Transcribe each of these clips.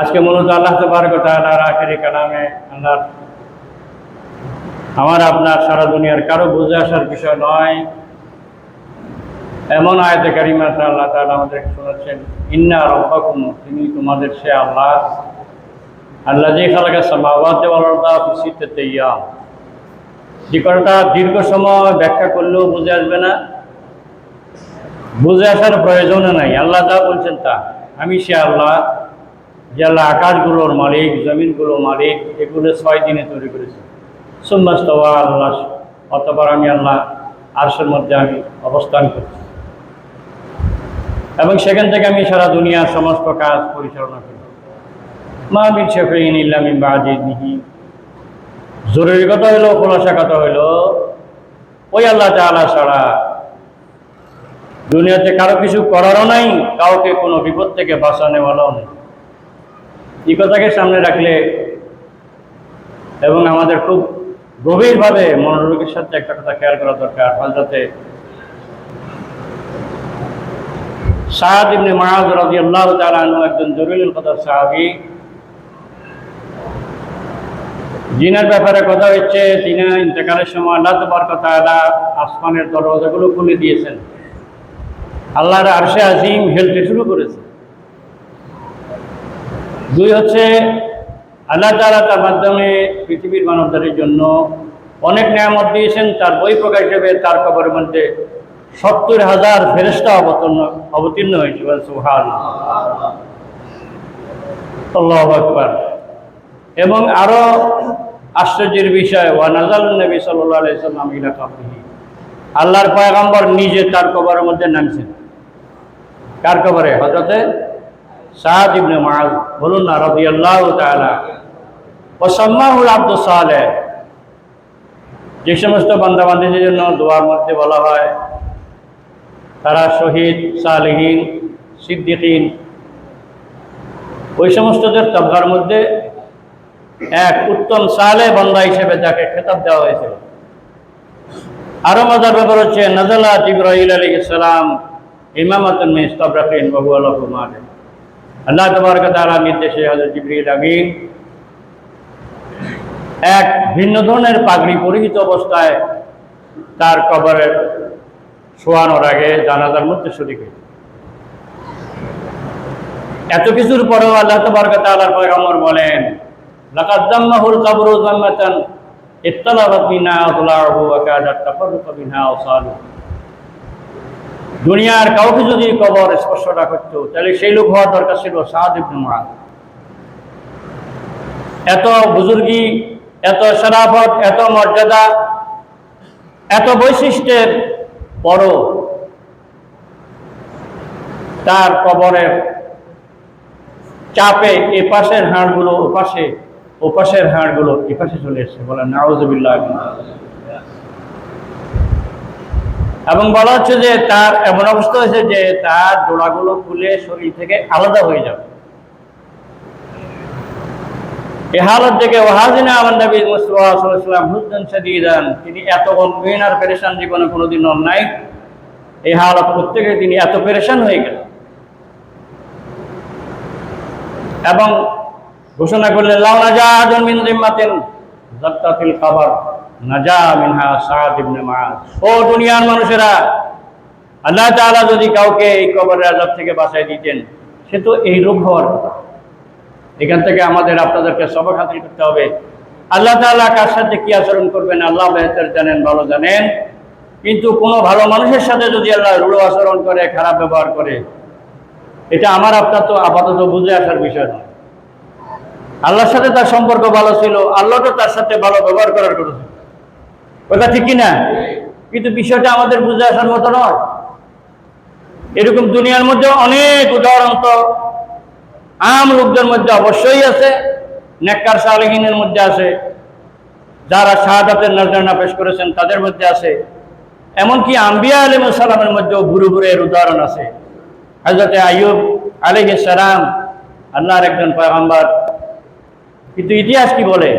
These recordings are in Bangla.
আজকে মূলত আল্লাহ তবরক তাআলার আখেরি কালামে আল্লাহ আমার আপনার সারা দুনিয়ার কারও বুঝে আসার বিষয় নয়। এমন আয়তে কারিমাতে আল্লাহ তাআলা আমাদেরকে শোনাচ্ছেন, ইন্না রব্বাকুম তিনি তোমাদের সে আল্লাহ। আল্লাহ যে খালাকা ওয়াল আরদা ফি যে কথাটা দীর্ঘ সময় ব্যাখ্যা করলেও বুঝে আসবে না। বুঝে আসার প্রয়োজনও নাই। আল্লাহ যা বলছেন তা। আমি সে আল্লাহ। আল্লাহ আকাশগুলোর মালিক, জমিনগুলোর মালিক, এগুলো ছয় দিনে তৈরি করেছে। সুম্মাস্তওয়া আল্লাহ অতবার আমি আল্লাহ আরশের মধ্যে আমি অবস্থান করছি। এবং সেখান থেকে আমি সারা দুনিয়ার সমস্ত কাজ পরিচালনা করি। মা বিন শেফিন ইল্লামিন বাজিদিহি জরুরি কথা হইল, খোলাসা কথা হইল, ওই আল্লাহ তাআলা ছাড়া দুনিয়াতে কারও কিছু করারও নাই, কাউকে কোনো বিপদ থেকে বাঁচানেওয়ালাও নেই। এই কথাকে সামনে রাখলে এবং আমাদের খুব গভীরভাবে মনোযোগের সাথে একটা কথা খেয়াল করা দরকার হজরতে সাহাদ ইবনে মাহাজ রাদিয়াল্লাহু তাআলা আনহু একজন জরুরুল কথা সাহাবী। জিনার ব্যাপারে কথা হচ্ছে তিনি ইন্তেকালের সময় আল্লাহ তবরক তাআলা আসমানের দরওয়াজাগুলো খুলে দিয়েছেন। আল্লাহর আরশে আজিম হেলতে শুরু করেছে। দুই হচ্ছে, আল্লাহ তাআলা তার মাধ্যমে পৃথিবীর মানবতার জন্য অনেক নিয়ামত দিয়েছেন। তার বই প্রকাশ হিসেবে তার কবরের মধ্যে সত্তর হাজার ফেরেস্তা অবতীর্ণ অবতীর্ণ হয়েছে। সুহান আল্লাহ এবং আরও আশ্চর্যের বিষয়, ওয়া নাজাল নবী সাল্লাম আল্লাহর পয়গম্বর নিজে তার কবরের মধ্যে নামছেন। কার কবরে? হযরতে সাদ ইবনে মুআজ বলুন না, রাদিয়াল্লাহু তাআলা। ওয়া সাম্মাহুল আব্দুস সালেহ। যে সমস্ত বান্দাবান্দিদের জন্য দোয়ার মধ্যে বলা হয়, তারা শহীদ, সালেহীন, সিদ্দিকীন। ওই সমস্তদের তবকার মধ্যে এক উত্তম সালে বন্দা হিসেবে যাকে খেতাব দেওয়া হয়েছিল। আরও মজার ব্যাপার হচ্ছে, নজলা জিব্রাহিল আলী ইসলাম ইমামাতুল মিস্তব রাখেন বহু আল্লাহ আল্লাহ তবরক তাআলা নির্দেশে জিবরিল আমিন এক ভিন্ন ধরনের পাগড়ি পরিহিত অবস্থায় তার কবরে শোয়ানোর আগে জানাজার মধ্যে হয়েছে এত কিছুর পরেও আল্লাহ তবরক তাআলার পয়গম্বর বলেন, লাকাদ দাম্মাহুল কবরু যাম্মাতান ইত্তালাবাত মিনা আতলাহু ওয়া কাদাত তাফাররাকা মিনহা আওসালু দুনিয়ার কাউকে যদি কবর স্পর্শটা করতো, তাহলে সেই লোক হওয়ার দরকার ছিল ইবনে মুআদ। এত বুজুর্গি, এত শরাফত, এত মর্যাদা, এত বৈশিষ্ট্যের পরও তার কবরের চাপে এ পাশের হাড়গুলো, ও পাশে, ও পাশের হাড়গুলো, এ পাশে চলে এসছে। বলে নাউজুবিল্লাহ এবং বলা হচ্ছে যে তার এমন অবস্থা হয়েছে যে তার জোড়াগুলো খুলে শরীর থেকে আলাদা হয়ে যাবে। এ হালত থেকে ওহাজিনা আমার নবী মুস্তফা সাল্লাম হুসদান সাদিদান তিনি এত গম্ভীর আর পেরেশান জীবনে কোনোদিন নাই। এই হালত প্রত্যেকে তিনি এত পেরেশান হয়ে গেলেন। এবং ঘোষণা করলেন লাউ নাজাদুন মিন জিম্মাতিন জাত্তাতিল খাবার নাজা মিনহা সাদ ও দুনিয়ার মানুষেরা, আল্লাহ তাআলা যদি কাউকে এই কবরের আযাব থেকে বাঁচাই দিতেন, সে তো এই রূপ হওয়ার কথা। এখান থেকে আমাদের, আপনাদেরকে সবক হাসিল করতে হবে। আল্লাহ তাআলা কার সাথে কি আচরণ করবেন, আল্লাহ বেহতর জানেন, ভালো জানেন। কিন্তু কোনো ভালো মানুষের সাথে যদি আল্লাহ রূঢ় আচরণ করে, খারাপ ব্যবহার করে, এটা আমার, আপনার তো আপাতত বুঝে আসার বিষয় নয়। আল্লাহর সাথে তার সম্পর্ক ভালো ছিল আল্লাহ তো তার সাথে ভালো ব্যবহার করার কথা ওটা ঠিক কিনা? কিন্তু বিষয়টা আমাদের বুঝে আসার মতো নয়। এরকম দুনিয়ার মধ্যে অনেক উদাহরণ তো আম লোকদের মধ্যে অবশ্যই আছে, নেককার সালেহিনের মধ্যে আছে, যারা শাহাদাতের নজরানা পেশ করেছেন তাদের মধ্যে আছে। এমনকি আম্বিয়া আলিম সালামের মধ্যেও ঘুরে ঘুরে এর উদাহরণ আছে। হজরতে আইয়ুব আলিহ সালাম, আল্লাহর একজন পয়গম্বর। কিন্তু ইতিহাস কি বলে?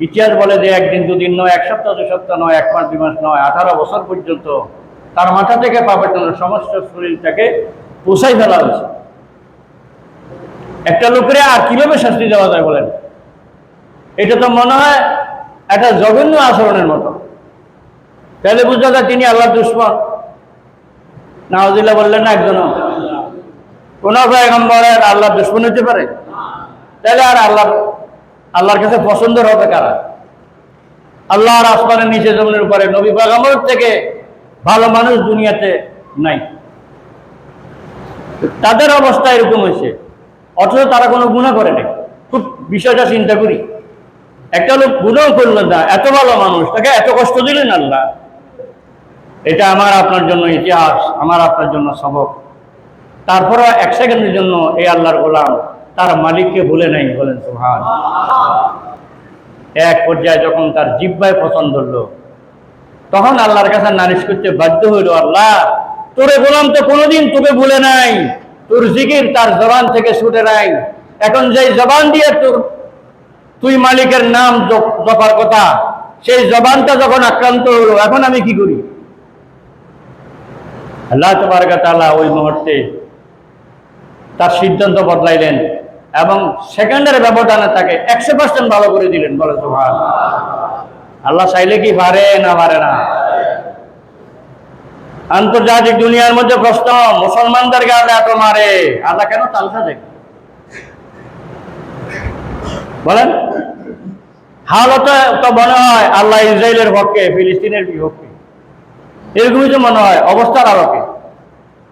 ইতিহাস বলে যে একদিন দুদিন নয়, এক সপ্তাহ, দু সপ্তাহ নয়, এক মাস, দুই মাস নয়, আঠারো বছর পর্যন্ত তার মাথা থেকে পা পর্যন্ত সমস্ত শরীরটাকে পোষাই ফেলা হয়েছে। একটা লোকের আর কীভাবে শাস্তি দেওয়া যায় বলেন? এটা তো মনে হয় একটা জঘন্য আচরণের মতো। তাহলে বুঝা যায় তিনি আল্লাহ দুশ্মন। নাওজিল্লা বললেন না একজনও। কোন পয়গম্বরের আল্লাহ দুশ্মন হতে পারে? তাহলে আর আল্লাহ আল্লাহর কাছে পছন্দ হবে কারা? আল্লাহর আসমানের নিচে জমিনের উপরে নবী পয়গম্বর থেকে ভালো মানুষ দুনিয়াতে নাই। তাদের অবস্থা এরকম হয়েছে। অথচ তারা কোনো গুণা করে নাই। খুব বিষয়টা চিন্তা করি। একটা লোক গুণও করল না, এত ভালো মানুষ, তাকে এত কষ্ট দিলেন আল্লাহ। এটা আমার আপনার জন্য ইতিহাস, আমার আপনার জন্য সবক। তারপরও এক সেকেন্ডের জন্য এই আল্লাহর গোলাম তার মালিককে ভুলে নাই, বলেন সুহান এক পর্যায়ে যখন তার জিব্বায় পছন্দ হলো, তখন আল্লাহর কাছে নালিশ করতে বাধ্য হইল আল্লাহ, তোরে গোলাম তো কোনোদিন তোকে ভুলে নাই। তোর জিকির তার জবান থেকে ছুটে নাই। এখন যেই জবান দিয়ে তোর, তুই মালিকের নাম জপার কথা, সেই জবানটা যখন আক্রান্ত হলো, এখন আমি কি করি? আল্লাহ তাআলা ওই মুহূর্তে তার সিদ্ধান্ত বদলাইলেন। এবং সেকেন্ডের ব্যবধানে তাকে একশো পার্সেন্ট ভালো করে দিলেন, বলে সুবহান। আল্লাহ চাইলে কি পারে না পারে না? আন্তর্জাতিক দুনিয়ার মধ্যে প্রশ্ন মুসলমানদেরকে আল্লাহ এত মারে, আল্লাহ কেন তালসা দেয়? বলেন, হালত তো মনে হয় আল্লাহ ইসরায়েলের পক্ষে, ফিলিস্তিনের বিপক্ষে। এরকমই তো মনে হয়, অবস্থার আলোকে।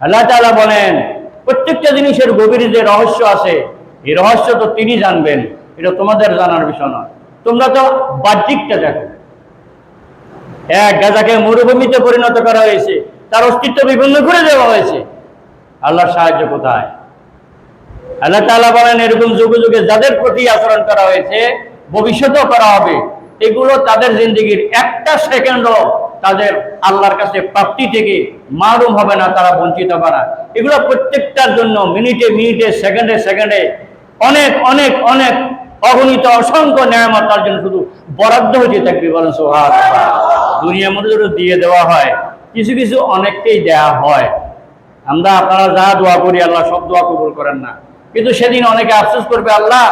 আল্লাহ তাআলা বলেন, প্রত্যেকটা জিনিসের গভীরে যে রহস্য আছে এই রহস্য তো তিনি জানবেন, এটা তোমাদের জানার বিষয় নয়। তোমরা তো বাহ্যিকটা দেখো। এক গাজাকে মরুভূমিতে পরিণত করা হয়েছে, তার অস্তিত্ব বিভিন্ন করে দেওয়া হয়েছে। আল্লাহর সাহায্য কোথায়? আল্লাহ তাআলা বলেন, এরকম যুগে যুগে যাদের প্রতি আচরণ করা হয়েছে, ভবিষ্যতেও করা হবে। এগুলো তাদের জিন্দগির একটা সেকেন্ডও তাদের আল্লাহর কাছে প্রাপ্তি থেকে মারুম হবে না, তারা বঞ্চিত হবে না। এগুলো প্রত্যেকটার জন্য মিনিটে মিনিটে, সেকেন্ডে সেকেন্ডে অনেক অনেক অনেক অগণিত অসংখ্য নিয়ামত তার জন্য শুধু বরাদ্দ হতে থাকবে বলেন সোহাগ দুনিয়ার মধ্যে দিয়ে দেওয়া হয়, কিছু কিছু অনেককেই দেয়া হয়। আমরা, আপনারা যা দোয়া করি, আল্লাহ সব দোয়া কবুল করেন না। কিন্তু সেদিন অনেকে আফসোস করবে, আল্লাহ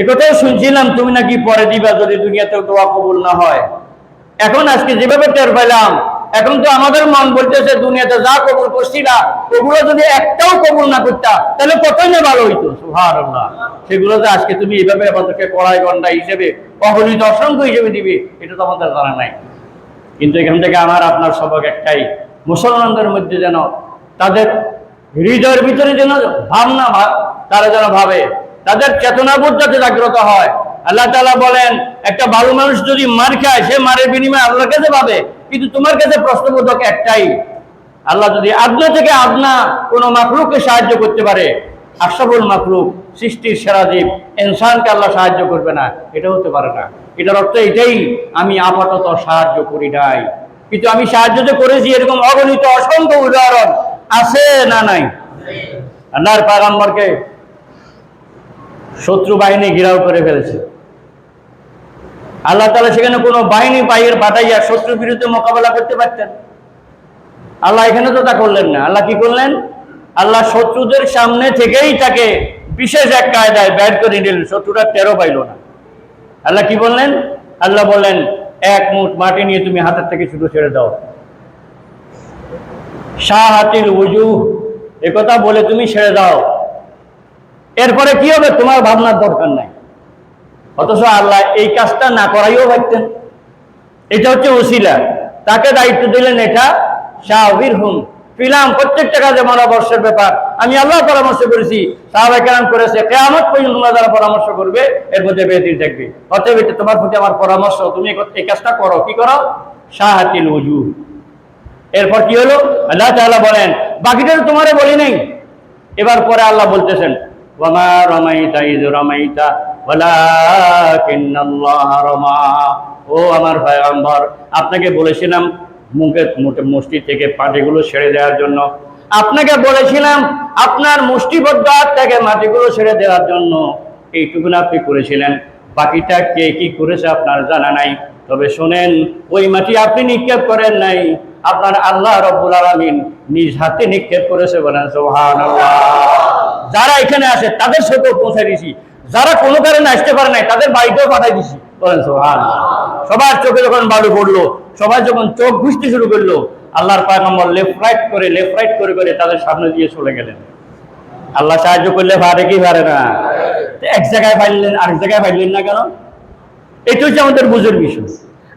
একথাও শুনছিলাম, তুমি নাকি পরে দিবা যদি দুনিয়াতে দোয়া কবুল না হয়। এখন আজকে যেভাবে টের পেলাম এখন তো আমাদের মন বলতেছে দুনিয়াতে যা কবুল করছিলা ওগুলো যদি একটাও কবুল না করতা, তাহলে কতই না ভালো হইতো? সেগুলো যে আজকে তুমি এইভাবে আমাদেরকে কড়াই গন্ডা হিসেবে, অগণিত অসংখ্য হিসেবে দিবে, এটা তো আমাদের জানা নাই। কিন্তু এখান থেকে আমার, আপনার সবক একটাই, মুসলমানদের মধ্যে যেন তাদের হৃদয়ের ভিতরে যেন ভাবনা তারা যেন ভাবে, তাদের চেতনাবোধ যাতে জাগ্রত হয়। আল্লাহ তাআলা বলেন, একটা ভালো মানুষ যদি মার খায়, সে মারের বিনিময়ে আল্লাহর কাছে পাবে। কিন্তু তোমার কাছে প্রশ্নবোধক একটাই, আল্লাহ যদি আদনা থেকে আদনা কোনো মাকলুককে সাহায্য করতে পারে, আশরাফুল মাকলুক সৃষ্টির সেরা জীব, ইনসানকে আল্লাহ সাহায্য করবে না, এটা হতে পারে না। এটার অর্থ এটাই, আমি আপাতত সাহায্য করি নাই। কিন্তু আমি সাহায্য যে করেছি, এরকম অগণিত অসংখ্য উদাহরণ আছে না নাই? আল্লাহর পাগাম্বরকে শত্রু বাহিনী ঘিরাও করে ফেলেছে। আল্লাহ তাআলা সেখানে কোনো বাহিনী বাইরের পাঠাইয়া শত্রুর বিরুদ্ধে মোকাবেলা করতে পারতেন। আল্লাহ এখানে তো তা করলেন না। আল্লাহ কি করলেন? আল্লাহ শত্রুদের সামনে থেকেই তাকে বিশেষ এক কায়দায় ব্যাট করে নিলেন। শত্রুরা টেরো পাইল না। আল্লাহ কি বললেন? আল্লাহ বললেন, এক মুঠ মাটি নিয়ে তুমি হাতের থেকে শুধু ছেড়ে দাও। শাহ হাতিল উজু একথা বলে তুমি ছেড়ে দাও। এরপরে কি হবে? তোমার ভাবনার দরকার নাই। অথচ আল্লাহ এই কাজটা না করাইও পারতেন। এটা হচ্ছে ওসিলা। তাকে দায়িত্ব দিলেন এটা শাহবির হুম। ফিলাম, প্রত্যেকটা কাজে পরামর্শের ব্যাপার। আমি আল্লাহ পরামর্শ করেছি সাহাবা করেছে, কেয়ামত পর্যন্ত যারা পরামর্শ করবে, এর মধ্যে বেদির দেখবে। অতএব এটা তোমার প্রতি আমার পরামর্শ, তুমি এই কাজটা করো। কি করো? শাহাতিল উজু এরপর কি হলো? আল্লাহ তাআলা বলেন, বাকিটা তো তোমারে বলি নাই। এবার পরে আল্লাহ বলতেছেন রমাইতা। ও আমার পয়গম্বর, আপনাকে বলেছিলাম মুখে মুষ্টি থেকে পাটিগুলো ছেড়ে দেওয়ার জন্য। আপনাকে বলেছিলাম আপনার মুষ্টিবদ্ধ থেকে মাটিগুলো ছেড়ে দেওয়ার জন্য। এইটুকুন আপনি করেছিলেন। বাকিটা কে কি করেছে আপনার জানা নাই। তবে শোনেন, ওই মাটি আপনি নিক্ষেপ করেন নাই। আপনার আল্লাহ রব্বুল আলামিন নিজ হাতে নিক্ষেপ করেছে বলেন যারা এখানে আসে তাদের সাথেও পৌঁছে দিছি যারা কোনো কারণে আসতে পারে নাই, তাদের বাড়িতেও পাঠাই দিছি। বলেন সবার চোখে যখন বালু পড়ল, সবাই যখন চোখ ঘুষতে শুরু করল, আল্লাহর পায়গম্বর লেফট রাইট করে লেফট রাইট করে করে তাদের সামনে দিয়ে চলে গেলেন। আল্লাহ সাহায্য করলে পারে কি পারে না? এক জায়গায় পাইলেন, আরেক জায়গায় পাইলেন না কেন? এটা হচ্ছে আমাদের বুঝের বিষয়।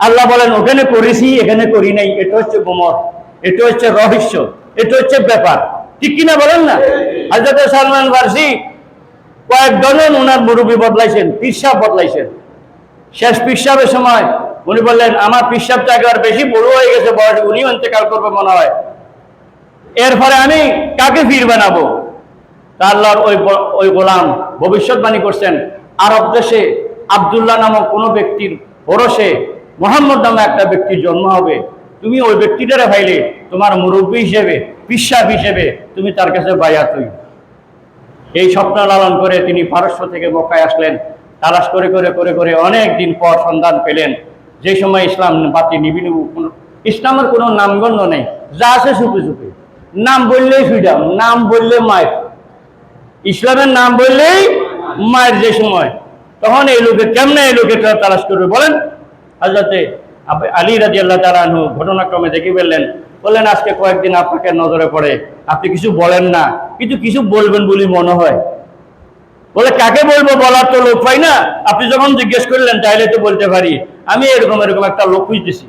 আল্লাহ বলেন, ওখানে করেছি, এখানে করি নাই। এটা হচ্ছে গোমর, এটা হচ্ছে রহস্য, এটা হচ্ছে ব্যাপার। ঠিক কিনা বলেন না? হাজরত সালমান ফার্সি কয়েক ডজন ওনার মুরব্বী বদলাইছেন, পিসাব বদলাইছেন। শেষ পিসাবের সময় উনি বললেন, আমার পিসাবটা একবার বেশি বড় হয়ে গেছে, বয়স উনি অন্তেকাল করবে মনে হয়। এরপরে আমি কাকে ফির বানাবো? তা আল্লাহর ওই ওই গোলাম ভবিষ্যৎবাণী করছেন, আরব দেশে আবদুল্লাহ নামক কোনো ব্যক্তির পরশে মোহাম্মদ নামে একটা ব্যক্তির জন্ম হবে। তুমি ওই ব্যক্তিটারে ভাইলে তোমার মুরব্বী হিসেবে, পিসাব হিসেবে তুমি তার কাছে বায়াত হই এই স্বপ্ন লালন করে তিনি পারস্য থেকে মক্কায় আসলেন। তালাশ করে করে করে করে অনেক দিন পর সন্ধান পেলেন। যে সময় ইসলাম বাতি নিবিন ইসলামের কোনো নামগন্ধ নেই। যা আছে সুপে সুপে। নাম বললেই ফ্রিডম নাম বললে মায়ের। ইসলামের নাম বললেই মায়ের যে সময়। তখন এই লোকে কেমনে এই লোকে তারা তালাশ করবে বলেন? হাজরতে আলী রাজি আল্লাহ তালানহু ঘটনাক্রমে দেখে ফেললেন। বললেন, আজকে কয়েকদিন আপনাকে নজরে পড়ে। আপনি কিছু বলেন না। কিন্তু কিছু বলবেন বলে মনে হয়। বলে, কাকে বলব বলার তো লোক পাই না? আপনি যখন জিজ্ঞেস করলেন তাহলে তো বলতে পারি। আমি এরকম এরকম একটা লোক খুঁজতেছি।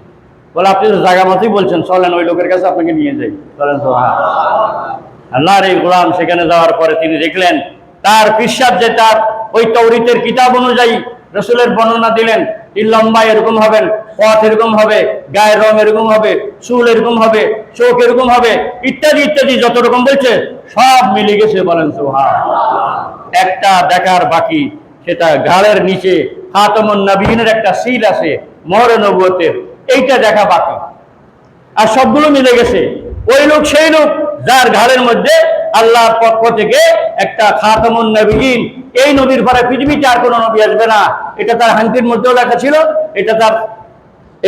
বলে, আপনি তো জায়গা মতোই বলছেন। চলেন, ওই লোকের কাছে আপনাকে নিয়ে যাই। চলেন হ্যাঁ। আল্লাহর এই গোলাম, সেখানে যাওয়ার পরে তিনি দেখলেন, তার পিসাব যে তার ওই তৌরিতের কিতাব অনুযায়ী রসুলের বর্ণনা দিলেন, এই লম্বা এরকম হবেন পথ এরকম হবে, গায়ের রং এরকম হবে, চুল এরকম হবে, চোখ এরকম হবে, ইত্যাদি ইত্যাদি, যত রকম বলছে, সব মিলে গেছে বলেন সোহা একটা দেখার বাকি, সেটা ঘাড়ের নিচে খাতমুন নবীনের একটা সিল আছে মহরে নবুয়তের এইটা দেখা বাকি। আর সবগুলো মিলে গেছে। ওই লোক, সেই লোক, যার ঘাড়ের মধ্যে আল্লাহর পক্ষ থেকে একটা খাতামুন নবীন এই নবীর পরে পৃথিবীতে আর কোনো নবী আসবে না। এটা তার হাঙ্কির মধ্যেও লেখা ছিল, এটা তার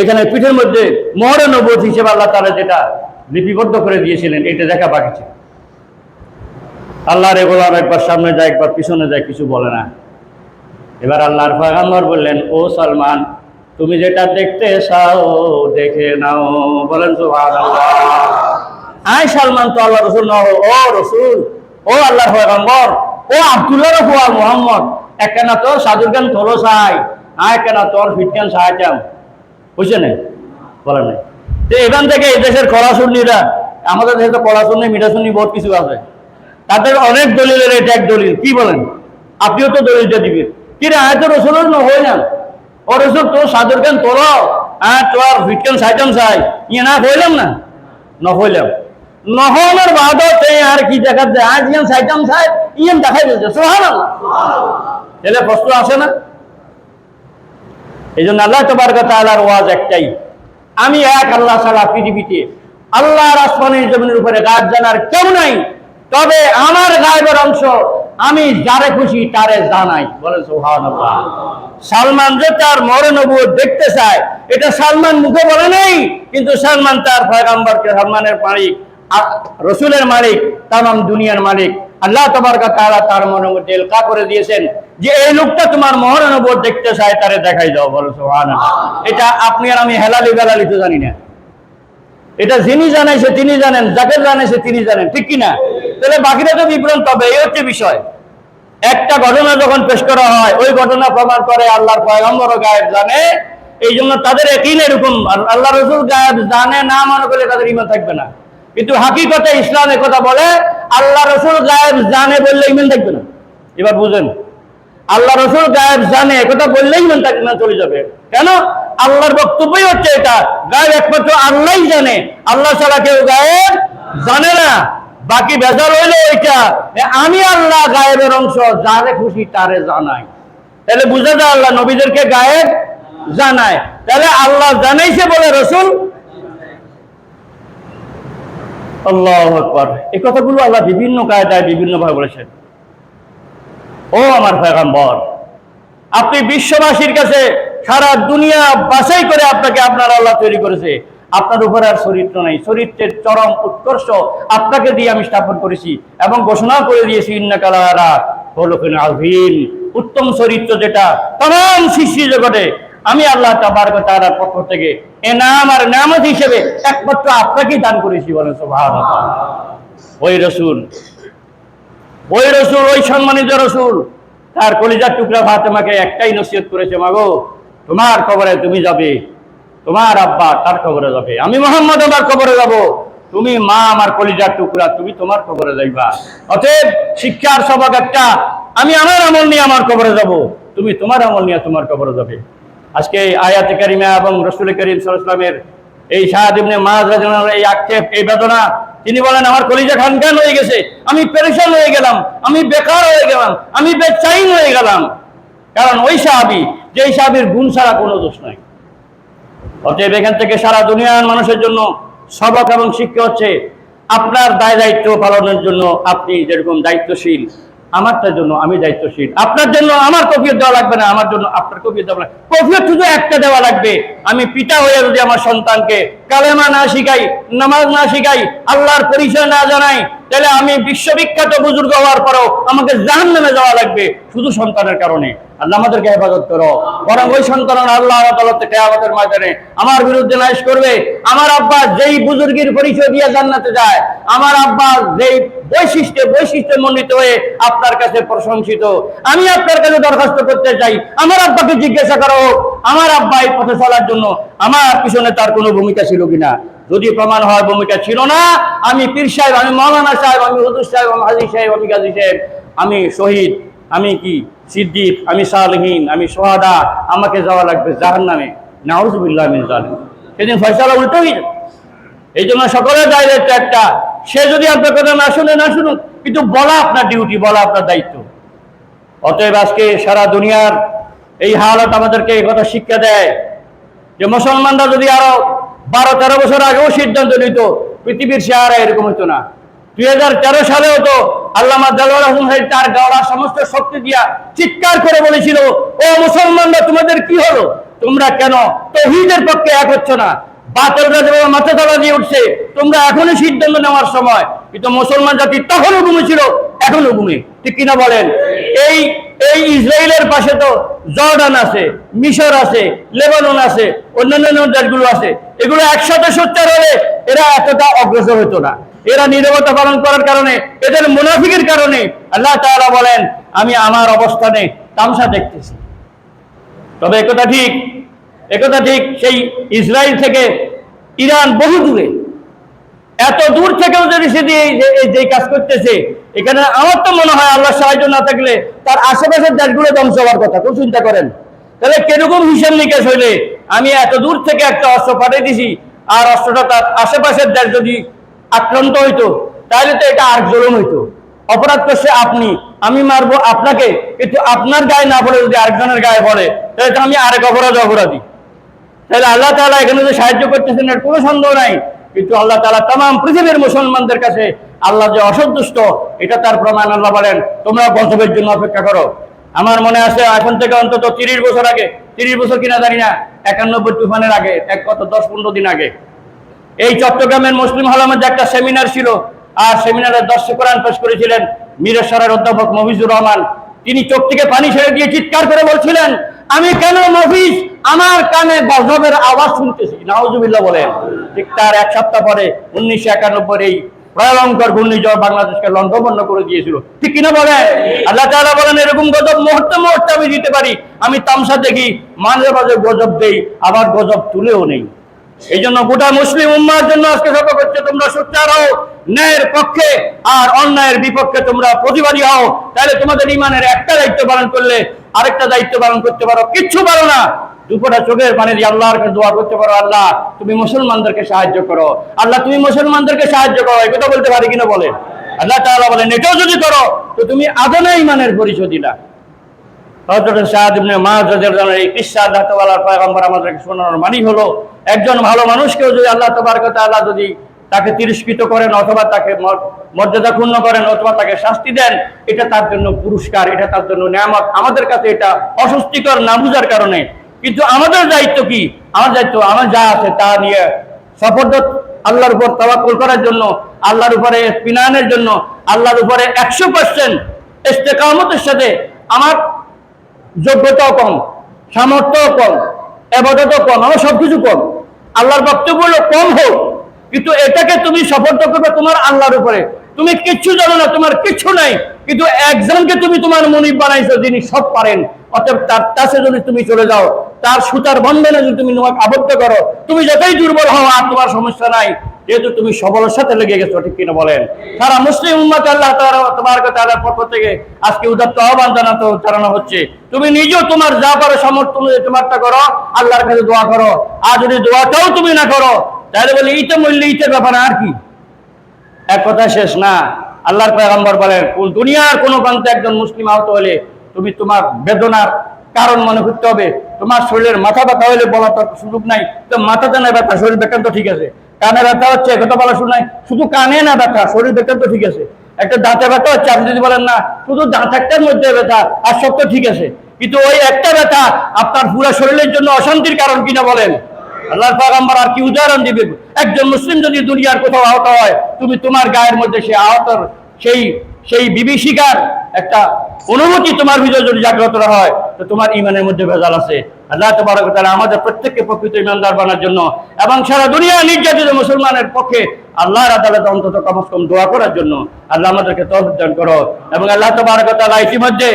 এখানে পিঠের মধ্যে মহরে নবুয়ত হিসেবে আল্লাহ তারা যেটা লিপিবদ্ধ করে দিয়েছিলেন, এটা দেখা বাকি ছিল। আল্লাহর গোলাম একবার সামনে যায়, একবার পিছনে যায়, কিছু বলে না। এবার আল্লাহর পয়গম্বর বললেন, ও সালমান, তুমি যেটা দেখতে চাও, দেখে নাও। বলেন, সুবহানাল্লাহ। আয় সালমান, তো আল্লাহ রসুল নহ ও রসুল, ও আল্লাহর পয়গম্বর, ও আব্দুল্লাহ রফুয়া মোহাম্মদ একখানা তোর সাধুর গান তোলো চাই আয় একখানা তোর ফিটকান সাহায্যাম বুঝছে নাই বলে নাই। তো এখান থেকে এই দেশের কড়াশুন্নিরা আমাদের দেশে তো কড়াশুন্নি মিঠাশুন্নি বহুত কিছু আছে। তাদের অনেক দলিলের এটা এক দলিল। কি বলেন? আপনিও তো দলিলটা দিবেন। কি রে আয় তো রসুলের হই না? ও রসুল, তোর সাদর কেন তোর? হ্যাঁ তোর ফিটকেন সাইটাম চাই? ইয়ে না, হইলাম না? ন হইলাম নহলের বাদতে আর কি দেখা যায়? আজ ইয়ান সাইটাম চাই ইয়ান দেখাই দিয়েছে। সোহান তাহলে প্রশ্ন আসে না? এই জন্য আল্লাহ তোমার কথা আল্লাহর ওয়াজ একটাই। আমি এক আল্লাহ ছাড়া পৃথিবীতে আল্লাহর আসমানের জমিনের উপরে গাছ জানার কেউ নাই। তবে আমার গায়েবের অংশ আমি যারে খুশি তারে জানাই। বলে সালমান যে তার মরে নবুয়ত দেখতে চায়, এটা সালমান মুখে বলে নেই, কিন্তু সালমান তার পয়গাম্বরকে সালমানের মালিক রসুলের মালিক, তাম দুনিয়ার মালিক আল্লাহ তবারকা তাআলা তার মনের মধ্যে এলকা করে দিয়েছেন যে এই লোকটা তোমার মহানবর দেখতে চায়, তারে দেখাই দাও, বলো, সুবহানাল্লাহ। এটা আপনি আর আমি হেলালি বেলালি তো জানি না। এটা যিনি জানাইছে তিনি জানেন, যাকে জানাইছে তিনি জানেন, ঠিক কি না? তাহলে বাকিরা তো বিভ্রান্ত হবে, এই হচ্ছে বিষয়। একটা ঘটনা যখন পেশ করা হয়, ওই ঘটনা প্রমাণ করে আল্লাহর পয়গম্বর গায়েব জানে এই জন্য তাদের একই এরকম। আল্লাহ রসুল গায়েব জানে না, মনে করলে তাদের ইমান থাকবে না। কিন্তু হাকিকতে ইসলাম কথা বলে, আল্লাহ রসুল গায়েব জানে বললে ইমান থাকবে না। এবার বুঝেন, আল্লাহ রসুল গায়েব জানে একথা বললেই ইমান থাকবে না, চলে যাবে। কেন? আল্লাহর বক্তব্যই হচ্ছে এটা। গায়েব একমাত্র আল্লাহই জানে। আল্লাহ ছাড়া কেউ গায়েব জানে না। বাকি বেজাল হইল যে আমি আল্লাহ গায়েবের অংশ, যারে খুশি তারে জানাই। তাহলে বুঝা যায় আল্লাহ নবীদেরকে গায়েব জানায়। তাহলে আল্লাহ জানাইছে বলে রসুল আল্লাহ আকবার। এই কথাগুলো আল্লাহ বিভিন্ন কায়দায় বিভিন্ন ভাবে বলেছেন। ও আমার পেগম্বর আপনি বিশ্ববাসীর কাছে সারা দুনিয়া বাছাই করে আপনাকে আপনার আল্লাহ তৈরি করেছে। আপনার উপরে আর চরিত্র নাই। চরিত্রের চরম উৎকর্ষ আপনাকে দিয়ে আমি স্থাপন করেছি এবং ঘোষণা করে দিয়েছি ইন্নাকালারা হলকিন আভিন উত্তম চরিত্র যেটা তাম সৃষ্টি জগতে আমি আল্লাহ তাবার পক্ষ থেকে এনাম আর নামত হিসেবে একমাত্র আপনাকেই দান করেছি বলেন ওই রসুল ওই রসুল, ওই সম্মানিত রসুল, তার কলিজার টুকরা ফাতেমাকে একটাই নসিহত করেছে, মাগো, তোমার কবরে তুমি যাবে, তোমার আব্বা তার কবরে যাবে, আমি মোহাম্মদ আমার কবরে যাব, তুমি মা আমার কলিজার টুকরা, তুমি তোমার কবরে যাইবা। অতএব শিক্ষার সবক একটা, আমি আমার আমল নিয়ে আমার কবরে যাব, তুমি তোমার আমল নিয়ে তোমার কবরে যাবে। আজকে আয়াতে কারিমা এবং রসুল করিম সাল্লামের এই শাহাদ ইবনে রাদিয়াল্লাহু এই আক্ষেপ, এই বেদনা, তিনি বলেন, আমার কলিজা খানখান হয়ে গেছে, আমি পেরেশান হয়ে গেলাম, আমি বেকার হয়ে গেলাম, আমি বেচাইন হয়ে গেলাম। কারণ ওই সাহাবি, যেই সাহাবির গুণ ছাড়া কোনো দোষ নাই। অতএব এখান থেকে সারা দুনিয়ার মানুষের জন্য সবক এবং শিক্ষা হচ্ছে, আপনার দায় দায়িত্ব পালনের জন্য আপনি যেরকম দায়িত্বশীল আমারটার জন্য আমি দায়িত্বশীল। আপনার জন্য আমার কফিয়ত দেওয়া লাগবে না, আমার জন্য আপনার কফিয়ত দেওয়া লাগবে কফিয়ত শুধু একটা দেওয়া লাগবে, আমি পিতা হয়ে যদি আমার সন্তানকে কালেমা না শিখাই, নামাজ না শিখাই, আল্লাহর পরিচয় না জানাই তাহলে আমি বিশ্ববিখ্যাত বুজুর্গ হওয়ার পরও আমাকে জাহান নামে যাওয়া লাগবে শুধু সন্তানের কারণে। আল্লাহ আমাদেরকে হেফাজত করো। বরং ওই সন্তান আল্লাহ কেয়ামতের ময়দানে আমার বিরুদ্ধে নালিশ করবে। আমার আব্বা যেই বুজুর্গের পরিচয় দিয়ে জান্নাতে যায়, আমার আব্বা যেই বৈশিষ্ট্যে বৈশিষ্ট্যে মণ্ডিত হয়ে আপনার কাছে প্রশংসিত। আমি আপনার কাছে দরখাস্ত করতে চাই। আমার আব্বাকে জিজ্ঞাসা করো। আমার আব্বা এই পথে চলার জন্য আমার পিছনে তার কোনো ভূমিকা ছিল কিনা? যদি প্রমাণ হয় ভূমিকা ছিল না, আমি পীর সাহেব, আমি মৌলানা সাহেব, আমি হুজুর সাহেব, আমি হাজি সাহেব, আমি গাজী সাহেব, আমি শহীদ, আমি কি? সিদ্দিক, আমি সালহীন, আমি সোহাদা, আমাকে যাওয়া লাগবে জাহান নামে নাউজুবিল্লাহ জালিম। সেদিন ফয়সালা উল্টো হয়ে যাবে। এই জন্য সকলের দায়িত্ব একটা সে যদি আপনার কথা না শুনে, না শুনুন কিন্তু বলা আপনার ডিউটি বলা আপনার দায়িত্ব। অতএব আজকে সারা দুনিয়ার এই হালত আমাদেরকে কথা শিক্ষা দেয় যে মুসলমানরা যদি আরও বারো তেরো বছর আগেও সিদ্ধান্ত নিত, পৃথিবীর চেহারা এরকম হতো না। দুই হাজার তেরো সালেও তো আল্লামা দেলোয়ার তার গাওড়া সমস্ত শক্তি দিয়া চিৎকার করে বলেছিল, ও মুসলমানরা, তোমাদের কি হলো? তোমরা কেন তহিদের পক্ষে এক হচ্ছ না? বাতিলরা যেভাবে মাথা তলা দিয়ে উঠছে, তোমরা এখনই সিদ্ধান্ত নেওয়ার সময়। কিন্তু মুসলমান জাতি তখনও ঘুমেছিল এখনও ঘুমে ঠিক কিনা বলেন? এই এই ইসরায়েলের পাশে তো জর্ডান আছে, মিশর আছে, লেবানন আছে, অন্যান্য দেশগুলো আছে। এগুলো একসাথে সোচ্চার হলে এরা এতটা অগ্রসর হতো না। এরা নীরবতা পালন করার কারণে, এদের মুনাফিকের কারণে আল্লাহ তাআলা বলেন, আমি আমার অবস্থানে তামসা দেখতেছি। তবে একথা ঠিক একথা ঠিক, সেই ইসরায়েল থেকে ইরান বহু দূরে এত দূর থেকেও যদি সে যে কাজ করতেছে এখানে আমার তো মনে হয় আল্লাহ সাহায্য না থাকলে তার আশেপাশের দেশগুলো ধ্বংস হওয়ার কথা খুব চিন্তা করেন? তাহলে কীরকম হিসাব নিকেশ হইলে আমি এত দূর থেকে একটা অস্ত্র পাঠিয়ে দিছি আর অস্ত্রটা তার আশেপাশের দেশ যদি আক্রান্ত হইতো, তাহলে তো এটা আর জলম হইতো। অপরাধ করছে আপনি, আমি মারবো আপনাকে, কিন্তু আপনার গায়ে না পড়ে যদি আরেকজনের গায়ে পড়ে, তাহলে তো আমি আরেক অপরাধ অপরাধী। তাহলে আল্লাহ তালা এখানে যে সাহায্য করতেছেন, এর কোনো সন্দেহ নাই। কিন্তু আল্লাহ তালা তাম পৃথিবীর মুসলমানদের কাছে আল্লাহ যে অসন্তুষ্ট, এটা তার প্রমাণ আল্লাহ বলেন। তোমরা গজবের জন্য অপেক্ষা করো। আমার মনে আছে, এখন থেকে অন্তত তিরিশ বছর আগে, তিরিশ বছর কিনা জানি না, একানব্বই তুফানের আগে, এক কত, দশ, পনেরো দিন আগে। এই চট্টগ্রামের মুসলিম হলের মধ্যে একটা সেমিনার ছিল, আর সেমিনারে দর্শক কোরআন পেশ করেছিলেন মিরেশ্বরের অধ্যাপক মফিজুর রহমান। তিনি চোখ থেকে পানি ছেড়ে দিয়ে চিৎকার করে বলছিলেন, আমি কেন মফিজ? আমার কানে গজবের আওয়াজ শুনতেছি। নাওজুবিল্লাহ বলেন। ঠিক তার এক সপ্তাহ পরে, উনিশশো একানব্বই এই ভয়ঙ্কর ঘূর্ণিঝড় বাংলাদেশকে লন্ডভন্ন করে দিয়েছিল। ঠিক কিনা বলে? আল্লাহ তাআলা বলেন এরকম গজব মুহূর্তে মুহূর্তে আমি দিতে পারি। আমি তামসা দেখি মাঝে মাঝে গজব দেই আবার গজব তুলেও নেই। এই জন্য গোটা মুসলিম উম্মার জন্য আজকে সভা করছে তোমরা সোচ্চার হও ন্যায়ের পক্ষে আর অন্যায়ের বিপক্ষে তোমরা প্রতিবাদী হও। তাহলে তোমাদের ইমানের একটা দায়িত্ব পালন করলে আরেকটা দায়িত্ব পালন করতে পারো। কিচ্ছু পারো না। দুপুরটা চোখের পানি দিয়ে আল্লাহর কাছে দোয়া করতে পারো, আল্লাহ, তুমি মুসলমানদেরকে সাহায্য করো। আল্লাহ, তুমি মুসলমানদেরকে সাহায্য করো। এই কথা বলতে পারি কিনা বলে আল্লাহ তাআলা বলেন, এটাও যদি করো, তো তুমি আদনা ইমানের পরিচয় দিলা হযরত সাদ ইবনে মায রাদিয়াল্লাহু এই কিসসা আল্লাহ তাআলার পয়গম্বর আমাদেরকে শোনানোর মানি হলো, একজন ভালো মানুষকেও যদি আল্লাহ তাবারক তাআলা যদি তাকে তিরস্কৃত করেন অথবা তাকে মর্যাদা ক্ষুণ্ণ করেন অথবা তাকে শাস্তি দেন, এটা তার জন্য পুরস্কার, এটা তার জন্য নিয়ামত। আমাদের কাছে এটা অস্বস্তিকর, না বুঝার কারণে কিন্তু আমাদের দায়িত্ব কি? আমার দায়িত্ব, আমার যা আছে তা নিয়ে সফর আল্লাহর উপর তাওয়াক্কুল করার জন্য, আল্লাহর উপরে পিনানের জন্য, আল্লাহর উপরে একশো পার্সেন্ট ইস্তেকামতের সাথে আমার যোগ্যতাও কম, সামর্থ্যও কম, এবাদতও কম, আমার সবকিছু কম। আল্লাহর বক্তব্য হলো কম হোক, কিন্তু এটাকে তুমি সফর্ত করবে তোমার আল্লাহর উপরে। তুমি কিচ্ছু জানো না, তোমার কিচ্ছু নাই, কিন্তু একজনকে তুমি তোমার মনিব বানাইছো যিনি সব পারেন, অতএব তার কাছে যদি তুমি চলে যাও তার সুতার বন্ধনে যদি তুমি তোমাকে আবদ্ধ করো, তুমি যতই দুর্বল হও আর তোমার সমস্যা নাই, যেহেতু তুমি সবলের সাথে লেগে গেছো, ঠিক কিনা বলেন? সারা মুসলিম উম্মাত আল্লাহ তোমার আল্লাহর পক্ষ থেকে আজকে উদাত্ত আহ্বান জানাতে, জানানো হচ্ছে। তুমি নিজেও তোমার যা পারো সামর্থ্য অনুযায়ী তোমারটা করো, আল্লাহর কাছে দোয়া করো। আর যদি দোয়াটাও তুমি না করো, তাহলে বলে, ইতে মূল্য ইটের ব্যাপার আর কি? এক কথা শেষ না। আল্লাহর পয়গম্বর বলেন দুনিয়ার কোন প্রান্তে একজন মুসলিম আহত হলে তুমি তোমার বেদনার কারণ মনে করতে হবে, তোমার শরীরের মাথা ব্যথা হলে বলা তো সুযোগ নাই। তো মাথাতে না ব্যথা, শরীর বেকার তো ঠিক আছে। কানে ব্যথা হচ্ছে কথা বলা শুনে নাই। শুধু কানে না ব্যথা, শরীর বেকার তো ঠিক আছে। একটা দাঁতে ব্যথা হচ্ছে, আপনি যদি বলেন না, শুধু দাঁত একটার মধ্যে ব্যথা আর সব তো ঠিক আছে। কিন্তু ওই একটা ব্যথা আপনার পুরো শরীরের জন্য অশান্তির কারণ কিনা বলেন। আল্লাহর পাগাম্বার আর কি উদাহরণ দিবে? একজন মুসলিম যদি দুনিয়ার কোথাও আহত হয়, তুমি তোমার গায়ের মধ্যে সেই আহতর, সেই সেই বিভীষিকার একটা অনুভূতি তোমার ভিতরে যদি জাগ্রত হয় তো তোমার ইমানের মধ্যে ভেজাল আছে। আল্লাহ তোমার তারা আমাদের প্রত্যেককে প্রকৃত ইমানদার বানার জন্য এবং সারা দুনিয়া নির্যাতিত মুসলমানের পক্ষে আল্লাহর আদালতে অন্তত কমস কম দোয়া করার জন্য আল্লাহ আমাদেরকে তহবিদান করো। এবং আল্লাহ তোমার তালা ইতিমধ্যে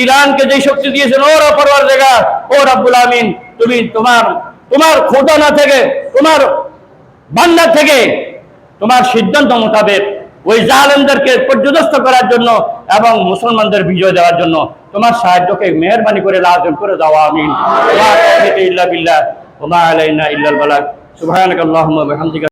ইরানকে যে শক্তি দিয়েছেন ওর অপরবার জায়গা ও রাব্বুল আমিন তুমি তোমার তোমার খোদানা থেকে, তোমার বান্দার থেকে তোমার সিদ্ধান্ত মোতাবেক ওই জালেমদেরকে পর্যদস্ত করার জন্য এবং মুসলমানদের বিজয় দেওয়ার জন্য তোমার সাহায্যকে মেহরবানি করে লাজম করে দাও আমিন। ইল্লা বিল্লাহ ওমা আলাইনা ইল্লাল বালাগ। সুবহানাকাল্লাহুম্মা ওয়া বিহামদিকা